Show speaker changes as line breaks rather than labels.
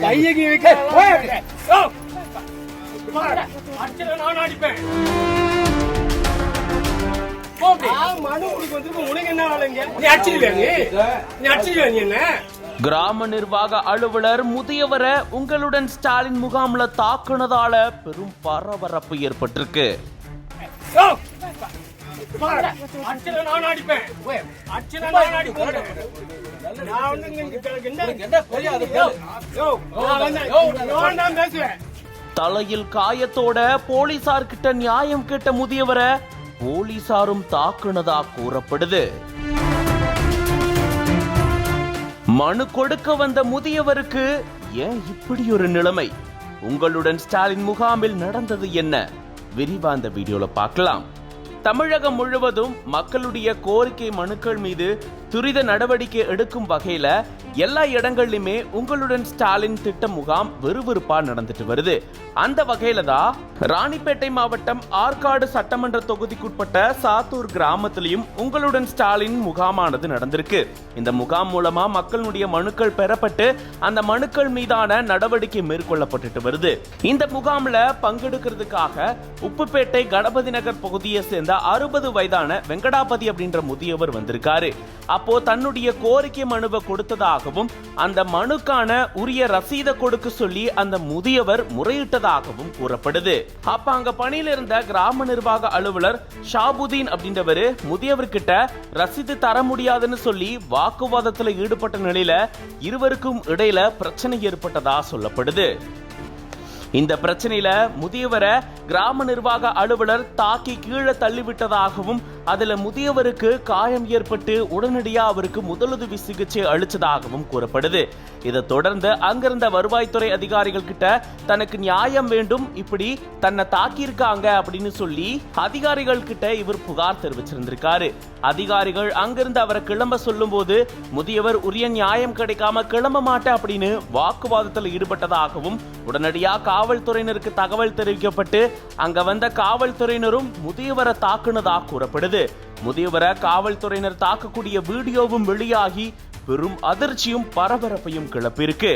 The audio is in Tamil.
கையகி வைக்க நான் அடிப்பேன்.
கிராம நிர்வாக அலுவலர் முதியவரை உங்களுடன் ஸ்டாலின் முகாம்ல தாக்குனதால பெரும் பரபரப்பு ஏற்பட்டிருக்கு.
அடிப்பேன். நான் பேசுவேன்.
தலையில் காயத்தோட போலீசார் கிட்ட நியாயம் கேட்ட முதியவரை போலீசாரும் தாக்குனதா கூறப்படுது. மனு கொடுக்க வந்த முதியவருக்கு ஏன் இப்படி ஒரு நிலைமை? உங்களுடன் ஸ்டாலின் முகாமில் நடந்தது என்ன? விரிவா அந்த வீடியோல பார்க்கலாம். தமிழகம் முழுவதும் மக்களுடைய கோரிக்கை மனுக்கள் மீது துரித நடவடிக்கை எடுக்கும் வகையில எல்லா இடங்கள்லயுமே உங்களுடன் ஸ்டாலின் திட்ட முகாம் விறுவிறுப்பா நடந்துட்டு வருது. அந்த வகையில தான் ராணிப்பேட்டை மாவட்டம் ஆற்காடு சட்டமன்ற தொகுதிக்குட்பட்ட சாத்தூர் கிராமத்திலையும் உங்களுடன் ஸ்டாலின் முகாமானது நடந்திருக்கு. இந்த முகாம் மூலமா மக்களுடைய மனுக்கள் பெறப்பட்டு அந்த மனுக்கள் மீதான நடவடிக்கை மேற்கொள்ளப்பட்டுட்டு வருது. இந்த முகாம்ல பங்கெடுக்கிறதுக்காக உப்புப்பேட்டை கணபதி நகர் பகுதியை சேர்ந்த அறுபது வயதான வெங்கடாபதி அப்படின்ற முதியவர் வந்திருக்காரு. அப்போ தன்னுடைய கோரிக்கை மனுவை கொடுத்ததாகவும் அந்த மனுக்கான உரிய ரசீதை கொடுக்க சொல்லி அந்த முதியவர் முறையிட்டதாகவும் கூறப்படுது. அப்ப அங்க பணியில இருந்த கிராம நிர்வாக அலுவலர் ஷாபுதீன் அப்படின்றவரு முதியவர்கிட்ட ரசீது தர முடியாதுன்னு சொல்லி வாக்குவாதத்துல ஈடுபட்ட நிலையில இருவருக்கும் இடையில பிரச்சனை ஏற்பட்டதா சொல்லப்படுது. இந்த பிரச்சனையில முதியவரை கிராம நிர்வாக அலுவலர் தாக்கி கீழே தள்ளிவிட்டதாகவும் அதுல முதியவருக்கு காயம் ஏற்பட்டு உடனடியா அவருக்கு முதலுதவி சிகிச்சை அளிச்சதாகவும் கூறப்படுது. இதை தொடர்ந்து அங்கிருந்த வருவாய்த்துறை அதிகாரிகள் கிட்ட தனக்கு நியாயம் வேண்டும் இப்படி தன்னை தாக்கியிருக்காங்க அப்படின்னு சொல்லி அதிகாரிகள் கிட்ட இவர் புகார் தெரிவிச்சிருந்திருக்காரு. அதிகாரிகள் அங்கிருந்து அவரை கிளம்ப சொல்லும்போது முதியவர் உரிய நியாயம் கிடைக்காம கிளம்ப மாட்டேன் அப்படின்னு வாக்குவாதத்தில் ஈடுபட்டதாகவும் உடனடியா காவல்துறையினருக்கு தகவல் தெரிவிக்கப்பட்டு அங்க வந்த காவல்துறையினரும் முதியவரை தாக்குனதாக கூறப்படுது. முதியவரை காவல்துறையினர் தாக்கக்கூடிய வீடியோவும் வெளியாகி பெரும் அதிர்ச்சியும் பரபரப்பையும் கிளப்பியிருக்கு.